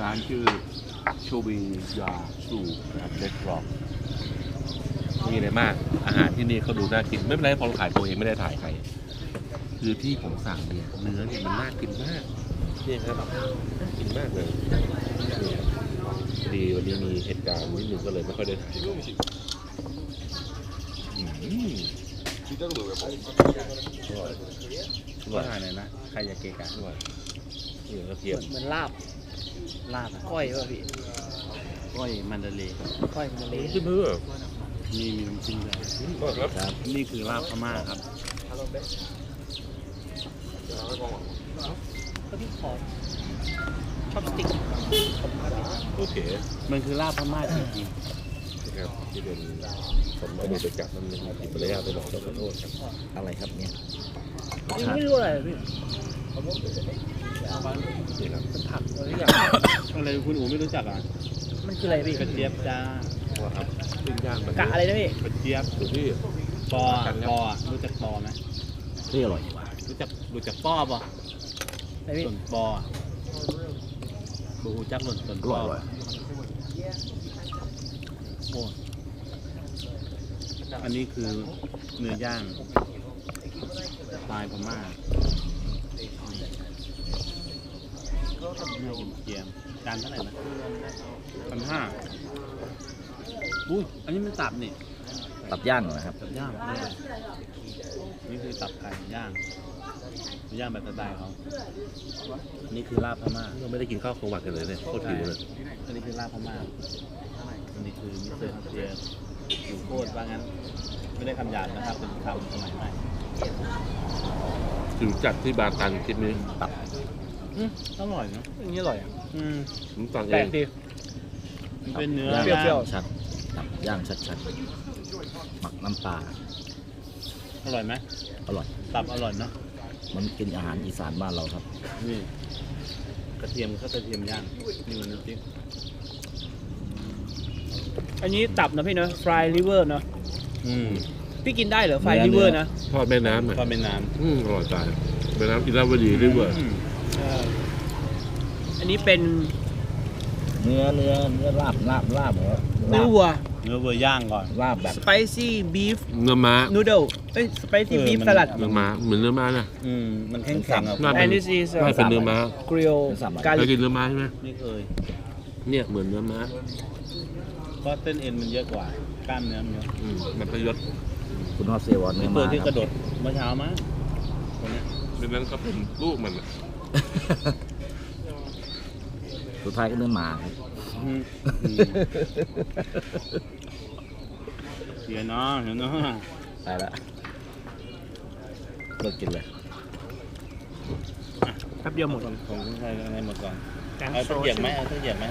ร้านชื่อโชบียาสูนะครับเรสตรองมีอะไรมาก อาหารที่นี่เขาดูน่ากิน ไม่เป็นไรพอเราถ่ายตัวเองไม่ได้ถ่ายใคร คือที่ผมสั่งเนี่ยเนื้อเนี่ยมันน่ากินมากเนี่ยครับน่ากินมากเลยเนี่ยพอดีวันนี้มีเหตุการณ์นิดนึงก็เลยไม่ค่อยได้ถ่ายอืมอร่อยอร่อยว่าหน่อยนะใครอยากเกะกะอร่อย นี่กระเทียมเหมือนลาบลาบอะก้อยป่ะพี่ก้อยมันดาเลย์ก้อยมันเละขึ้นเพื่อนี่มีน้ำจิ้มด้วยก็ครับครับ นี่คือลาบพม่าครับก็พี่ขอชอบสติ๊กโอเค มันคือลาบพม่าจริงนะครับที่เป็นผมไม่ได้ไปจับมันนะครับผิดมารยาทไปหน่อยต้องขอโทษครับ อะไรครับเนี่ยยังไม่รู้อะไร เลยพี่นี่ครับเป็นผักอะไรอย่างๆอะไรคุณอู๋ไม่รู้จักอะมันคืออะไรพี่กระเจี๊ยบจ้าว่าครับปิ้งย่างแบบกะอะไรนะพี่กระเจี๊ยบดูพี่ปอกันครับปอรู้จักปอไหมที่อร่อยกว่ารู้จักรู้จักป้อปะอะไรพี่ส่วนปออะบูจักหล่นส่วนอปร่ออยอร่อยโอ้อันนี้คือเนื้อย่างสไตล์พม่า นี่เกียมจานเท่าไหร่นะพันห้าอุ้ยอันนี้มันตับนี่ตับย่างเหรอครับตับย่างนี่นี่คือตับไก่ย่างย่างแบบสไตล์เขานี่คือลาบพม่าเราไม่ได้กินข้าวกลางวันกันเลยเนี่ยโคตรหิวเลยอันนี้คือลาบพม่าอันนี้คือมิสเตอร์เจียอยู่โคตรว่างั้น ไม่ได้คำหยาบนะครับเป็นคำสมัยใหม่ถึงจัดที่บาตันคลิปนี้ อืมอร่อยนะอย่างนี้อร่อยอะอืมผมสั่งเอแปลงกดี มันเป็นเนื้อตับเปรี้ยวชัดตับย่างชัดๆหมักน้ำปลาอร่อยไหมอร่อย ตับอร่อยเนาะมันกินอาหารอีสานบ้านเราครับ นี่กระเทียมก็กระเทียมย่างนี่มันน้ำจิ้มอันนี้ตับนะพี่เนอะ fry liver เนอะอืมพี่กินได้เหรอ fry เนื้อ liver เนื้อนะทอดแม่น้ำอะก็เป็นน้ำอืมอร่อยตายแม่น้ำอิราวดีด้วยเวยอืม เอออั นนี้เป็นเนื้อเนื้อเนื้อลาบลาบลาบเหรอเนื้ลาอบวัวเนื้อวัวย่างก่อนลาบแบบ spicy beef เนื้อม้า noodle เอ้ย spicy เออ beef มัน salad เนื้อม้าเหมือนเนื้อม้านะ อืมมันแข็งแข็งๆอะน่า and this is น่าเป็นเนื้อม้า grill สามบาทเคย garlic กินเนื้อม้าใช่ไหมไม่เคยเนี่ยเหมือนเนื้อม้าเพราะเส้นเอ็นมันเยอะกว่ากล้ามเนื้อมันเยอะอืมมันประยศคุณฮอสเซวอนไอ้เนื้อตัวมาที่คกรัระบโดดเมื่อเช้ามาคนเนี้ยดังนั้นก็เป็นลูกมันอะ สุดท้ายก็เนื้อหมาครับอืมอืมเสียเนาะเสียเนาะตายละเลิกกินเลยแป๊บเดียวหมดของของคนไทยอะไรหมดก่อนแกงเอาโซตะเกียบไหมเอาตะเกียบไหม